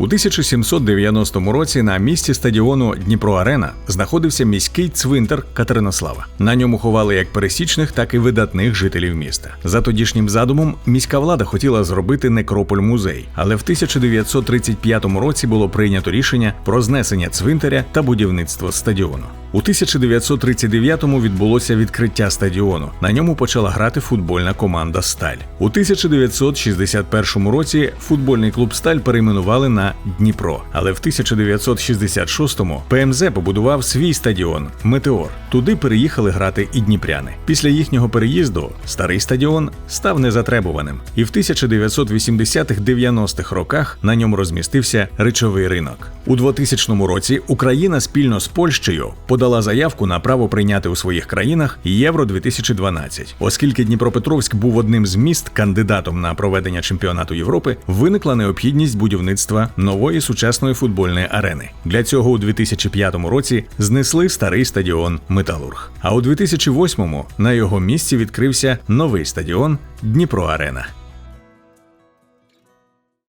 У 1790 році на місці стадіону Дніпро Арена знаходився міський цвинтар Катеринослава. На ньому ховали як пересічних, так і видатних жителів міста. За тодішнім задумом міська влада хотіла зробити некрополь музей, але в 1935 році було прийнято рішення про знесення цвинтаря та будівництво стадіону. У 1939-му відбулося відкриття стадіону. На ньому почала грати футбольна команда Сталь. У 1961 році футбольний клуб Сталь перейменували на Дніпро. Але в 1966-му ПМЗ побудував свій стадіон Метеор. Туди переїхали грати і дніпряни. Після їхнього переїзду старий стадіон став незатребуваним, і в 1980-х-90-х роках на ньому розмістився речовий ринок. У 2000 році Україна спільно з Польщею подала заявку на право прийняти у своїх країнах Євро 2012. Оскільки Дніпропетровськ був одним з міст кандидатом на проведення чемпіонату Європи, виникла необхідність будівництва нової сучасної футбольної арени. Для цього у 2005 році знесли старий стадіон Металург. А у 2008-му на його місці відкрився новий стадіон Дніпро Арена.